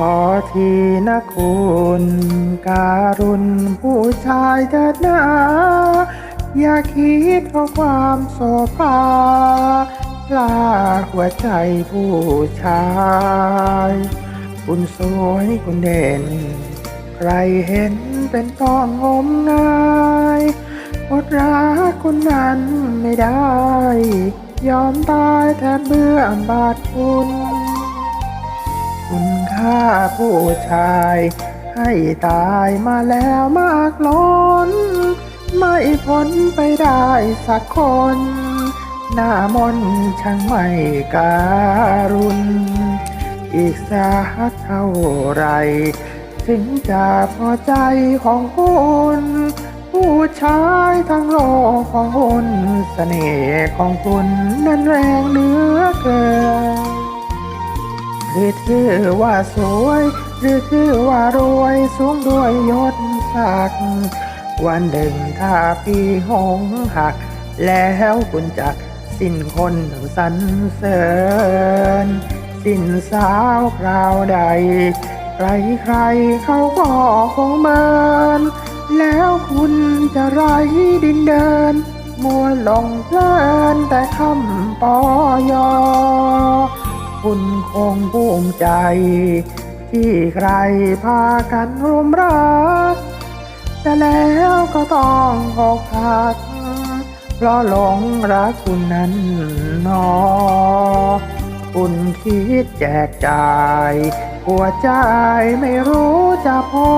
ขอทีนะคุณการุณผู้ชายเถิดนะอย่าคิดเพราะความโสภาลาหัวใจผู้ชาย คุณสวยคุณเด่น ใครเห็นเป็นต้องงมงายอดรักคุณนั้นไม่ได้ ยอมตายแทนเบื่อบาดคุณ คุณค่าผู้ชาย ให้ตายมาแล้วมากล้น ไม่พ้นไปได้สักคน หน้ามนช่างไม่การุณ อีกสักเท่าไร ถึงจะพอใจของคุณผู้ชายทั้งโลกของคุณเสน่ห์ของคุณนั้นแรงเหลือเกิน หรือถือว่าสวยหรือถือว่ารวยสูงด้วยยศศักดิ์วันหนึ่งถ้าพี่หงหัก แล้วคุณจะสิ้นคนสรรเสริญ สิ้นสาวคราวใด ใครใครเขาก็คงเมิน แล้วคุณจะไรดินเดิน มัวหลงเพลินแต่คำปอยอ คุณคงภูมิใจ ที่ใครพากันรุมรัก แต่แล้วก็ต้องอกหักเพราะหลงรักคุณนั้นนอคุณคิดแจกจ่ายหัวใจไม่รู้จะพอ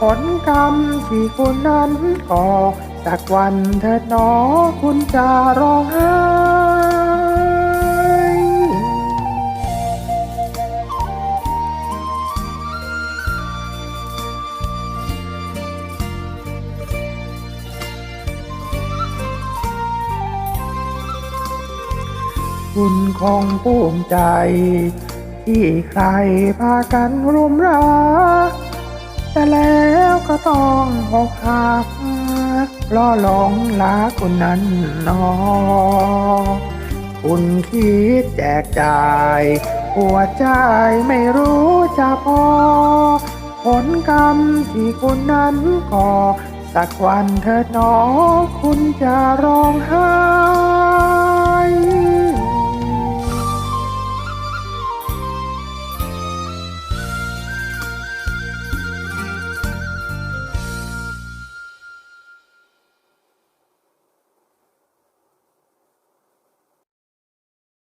ผลกรรมที่คุณนั้นก่อสักวันเถิดหนอคุณจะร้องไห้ คุณคงภูมิใจ ที่ใครพากันรุมรักแต่แล้วก็ต้องอกหักเพราะหลงรักคุณนั้นนอคุณคิดแจกจ่าย หัวใจไม่รู้จะพอ ผลกรรมที่คุณนั้นก่อสักวันเถิดหนอคุณจะร้องไห้